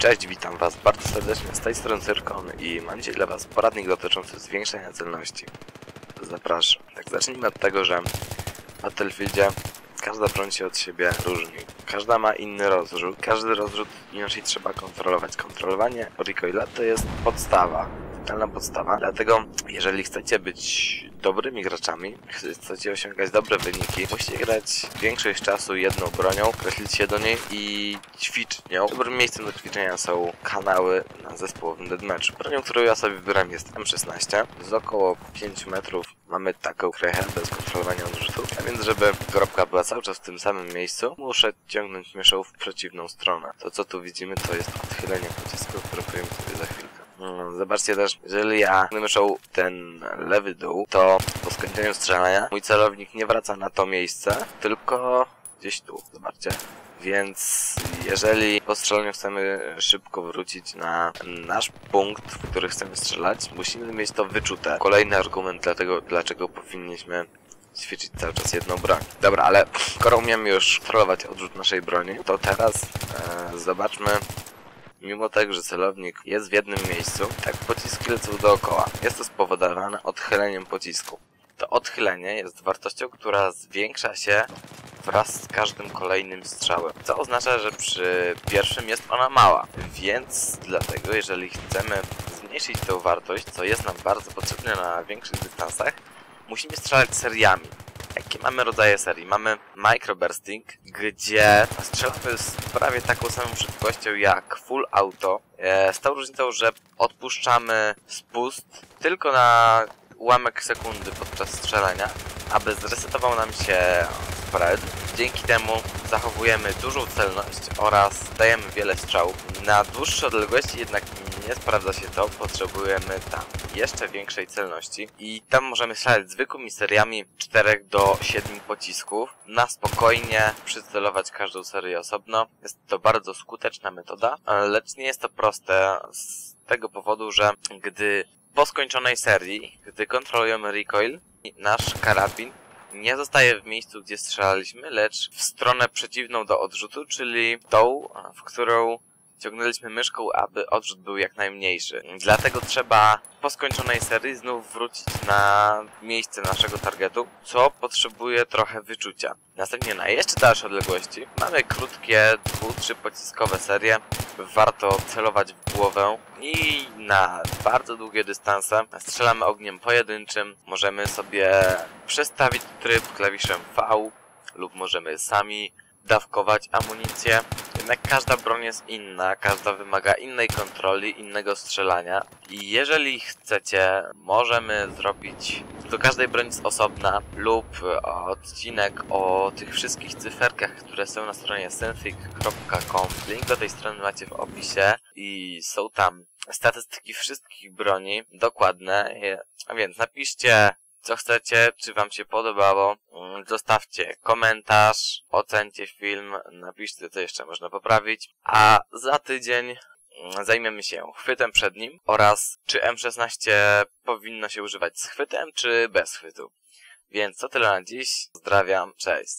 Cześć, witam was bardzo serdecznie z tej strony Cyrkon i mam dzisiaj dla was poradnik dotyczący zwiększenia celności. Zapraszam. Tak, zacznijmy od tego, że w Battlefieldzie każda broń się od siebie różni. Każda ma inny rozrzut, każdy rozrzut inaczej trzeba kontrolować. Kontrolowanie recoila to jest podstawa, totalna podstawa, dlatego jeżeli chcecie być dobrymi graczami, chcecie osiągać dobre wyniki, musicie grać większość czasu jedną bronią, kreślić się do niej i ćwiczyć nią. Dobrym miejscem do ćwiczenia są kanały na zespołowym deathmatchu. Bronią, którą ja sobie wybrałem jest M16. Z około 5 metrów mamy taką krechę bez kontrolowania odrzutu, a więc żeby kropka była cały czas w tym samym miejscu, muszę ciągnąć myszą w przeciwną stronę. To co tu widzimy to jest odchylenie pocisku, które powiem sobie za chwilkę. Mm, Zobaczcie też, jeżeli ja myszą ten lewy dół, to po skończeniu strzelania mój celownik nie wraca na to miejsce, tylko gdzieś tu, zobaczcie. Więc jeżeli po strzelaniu chcemy szybko wrócić na nasz punkt, w który chcemy strzelać, musimy mieć to wyczute. Kolejny argument dlatego, dlaczego powinniśmy ćwiczyć cały czas jedną broń. Dobra, ale skoro umiemy już kontrolować odrzut naszej broni, to teraz e, zobaczmy Mimo tego, że celownik jest w jednym miejscu, tak pociski lecą dookoła. Jest to spowodowane odchyleniem pocisku. To odchylenie jest wartością, która zwiększa się wraz z każdym kolejnym strzałem. Co oznacza, że przy pierwszym jest ona mała. Więc dlatego, jeżeli chcemy zmniejszyć tę wartość, co jest nam bardzo potrzebne na większych dystansach, musimy strzelać seriami. Mamy rodzaje serii? Mamy microbursting, gdzie strzelamy z prawie taką samą szybkością jak full auto, e, z tą różnicą, że odpuszczamy spust tylko na ułamek sekundy podczas strzelania, aby zresetował nam się spread. Dzięki temu zachowujemy dużą celność oraz dajemy wiele strzałów. Na dłuższe odległości jednak nie sprawdza się to, potrzebujemy tam jeszcze większej celności i tam możemy strzelać zwykłymi seriami 4 do 7 pocisków na spokojnie przycelować każdą serię osobno. Jest to bardzo skuteczna metoda, lecz nie jest to proste z tego powodu, że gdy po skończonej serii, gdy kontrolujemy recoil, nasz karabin nie zostaje w miejscu, gdzie strzelaliśmy, lecz w stronę przeciwną do odrzutu, czyli tą, w którą ciągnęliśmy myszką, aby odrzut był jak najmniejszy. Dlatego trzeba po skończonej serii znów wrócić na miejsce naszego targetu, co potrzebuje trochę wyczucia. Następnie na jeszcze dalsze odległości mamy krótkie, dwu-trzy pociskowe serie. Warto celować w głowę i na bardzo długie dystanse strzelamy ogniem pojedynczym. Możemy sobie przestawić tryb klawiszem V lub możemy sami dawkować amunicję. Jednak każda broń jest inna, każda wymaga innej kontroli, innego strzelania. I jeżeli chcecie, możemy zrobić do każdej broni z osobna lub odcinek o tych wszystkich cyferkach, które są na stronie synthic.com. Link do tej strony macie w opisie i są tam statystyki wszystkich broni, dokładne. A więc napiszcie co chcecie, czy wam się podobało. Zostawcie komentarz, ocencie film, napiszcie co jeszcze można poprawić. A za tydzień zajmiemy się chwytem przed nim oraz czy M16 powinno się używać z chwytem, czy bez chwytu. Więc to tyle na dziś. Pozdrawiam, cześć.